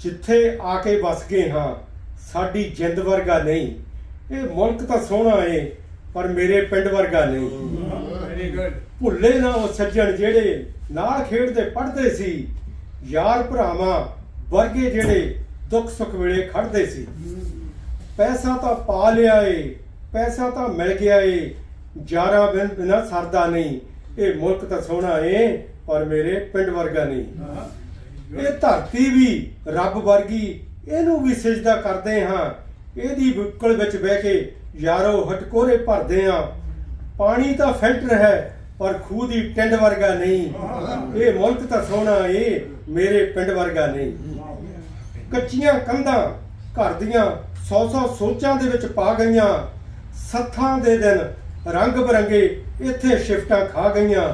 ਜਿੱਥੇ ਆ ਕੇ ਵਸ ਗਏ ਹਾਂ ਸਾਡੀ ਜਿੰਦ ਵਰਗਾ ਨਹੀਂ। ਇਹ ਮੁਲਕ ਤਾਂ ਸੋਹਣਾ ਏ ਪਰ ਮੇਰੇ ਪਿੰਡ ਵਰਗਾ ਨਹੀਂ। ਵੈਰੀ ਗੁੱਡ ਭੁੱਲੇ ਨਾ ਉਹ ਸੱਜਣ ਜਿਹੜੇ ਨਾਲ ਖੇਡਦੇ ਪੜ੍ਹਦੇ ਸੀ। ਯਾਰ ਭਰਾਵਾਂ ਵਰਗੇ ਜਿਹੜੇ ਦੁੱਖ ਸੁੱਖ ਵੇਲੇ ਖੜਦੇ ਸੀ। ਪੈਸਾ ਤਾਂ ਪਾ ਲਿਆ ਏ ਪੈਸਾ ਤਾਂ ਮਿਲ ਗਿਆ ਏ। ਯਾਰਾਂ ਬਿਨ ਬਿਨਾ ਸਰਦਾ ਨਹੀਂ। ਇਹ ਮੁਲਕ ਤਾਂ ਸੋਹਣਾ ਏ ਪਰ ਮੇਰੇ ਪਿੰਡ ਵਰਗਾ ਨਹੀਂ। ਇਹ ਧਰਤੀ ਵੀ ਰੱਬ ਵਰਗੀ, ਇਹਨੂੰ ਵੀ ਸਜਦਾ ਕਰਦੇ ਹਾਂ। ਇਹਦੀ ਬੁੱਕਲ ਵਿੱਚ ਬਹਿ ਕੇ ਯਾਰੋ ਹਟਕੋਰੇ ਭਰਦੇ ਹਾਂ। ਪਾਣੀ ਤਾਂ ਫਿਲਟਰ ਹੈ, ਪਰ ਖੂਹ ਦੀ ਟਿੰਡ ਵਰਗਾ ਨਹੀਂ। ਇਹ ਮੁਲਕ ਤਾਂ ਸੋਹਣਾ ਏ, ਮੇਰੇ ਪਿੰਡ ਵਰਗਾ ਨਹੀਂ। ਕੱਚੀਆਂ ਕੰਧਾਂ ਘਰ ਦੀਆਂ ਸੌ ਸੌ ਸੋਚਾਂ ਦੇ ਵਿੱਚ ਪਾ ਗਈਆਂ। ਸੱਥਾਂ ਦੇ ਦਿਨ ਰੰਗ ਬਰੰਗੇ ਇੱਥੇ ਸ਼ਿਫਟਾਂ ਖਾ ਗਈਆਂ।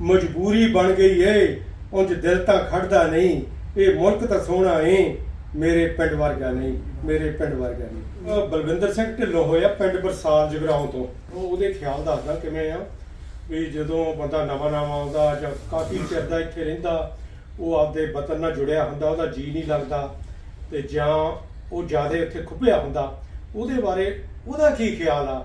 ਮਜਬੂਰੀ ਬਣ ਗਈ ਏ। ਉਂਝ ਦਿਲ ਤਾਂ ਖੜਦਾ ਨਹੀਂ, ਇਹ ਮੁਲਕ ਤਾਂ ਸੋਹਣਾ ਏ, ਮੇਰੇ ਪਿੰਡ ਵਰਗਾ ਨਹੀਂ, ਮੇਰੇ ਪਿੰਡ ਵਰਗਾ ਨਹੀਂ। ਬਲਵਿੰਦਰ ਸਿੰਘ ਢਿੱਲੋਂ ਹੋਇਆ ਪਿੰਡ ਬਰਸਾਲ ਜਗਰਾਉਂ ਤੋਂ। ਉਹ ਉਹਦੇ ਖਿਆਲ ਦੱਸਦਾ ਕਿਵੇਂ ਆ, ਵੀ ਜਦੋਂ ਬੰਦਾ ਨਵਾਂ ਨਵਾਂ ਆਉਂਦਾ ਜਾਂ ਕਾਫੀ ਚਿਰ ਦਾ ਇੱਥੇ ਰਹਿੰਦਾ, ਉਹ ਆਪਦੇ ਵਤਨ ਨਾਲ ਜੁੜਿਆ ਹੁੰਦਾ, ਉਹਦਾ ਜੀ ਨਹੀਂ ਲੱਗਦਾ, ਤੇ ਜਾਂ ਉਹ ਜ਼ਿਆਦਾ ਇੱਥੇ ਖੁੱਭਿਆ ਹੁੰਦਾ, ਉਹਦੇ ਬਾਰੇ ਉਹਦਾ ਕੀ ਖਿਆਲ ਆ?